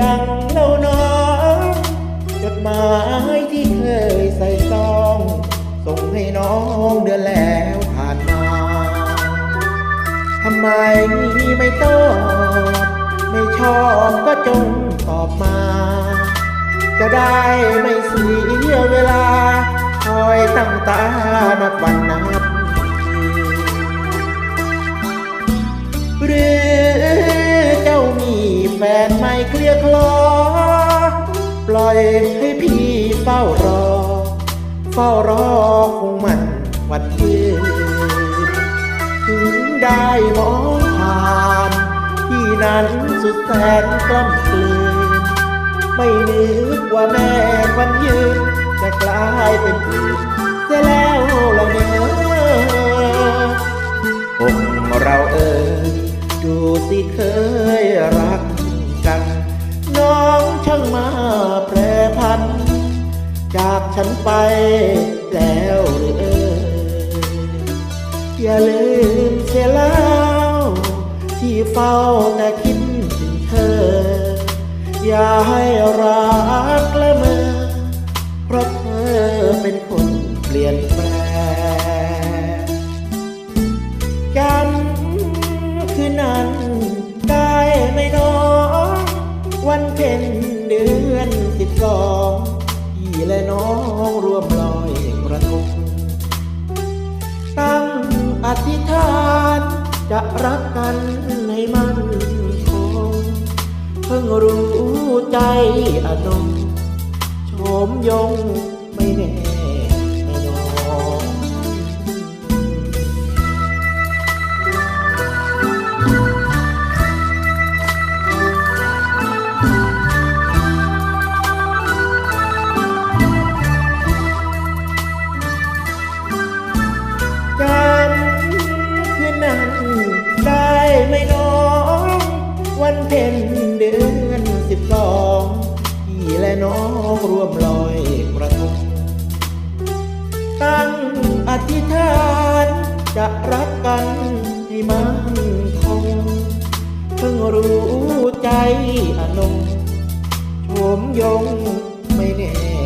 ยังเล่าน้องจดหมายที่เคยใส่ซอง ส่งให้น้องเดือนแล้วผ่านมาทำไมไม่ตอบไม่ชอบก็จงตอบมา จะได้ไม่เสียเวลา คอยตั้งตานับวันนับคืน นไม่เคลียร์คลอปล่อยให้พี่เฝ้ารอ เฝ้ารอคงมันหวันยืนถึงได้มองผ่านที่นั้นสุดแสนกล้ำกลืนไม่นึกว่าแม่ควันยืนจะกลายเป็นอื่นเสียแล้วเร ฉันไปแล้วหรือเอ่ยอย่าลืมเสียแล้วที่เฝ้าแต่คิดถึงเธอ อย่าให้รักละเมอเพราะเธอเป็นคนเปลี่ยนแปลง ธิษฐานจะรักกันให้มันคงเพิ่งรู้ใจอนงโฉมยงไม่แน่ วันเพ็ญเดือนสิบสองพี่และน้องร่วมลอยกระทงตั้งอธิษฐานจะรักกันให้มั่นคงเพิ่งรู้ใจอนงโฉมยงไม่แน่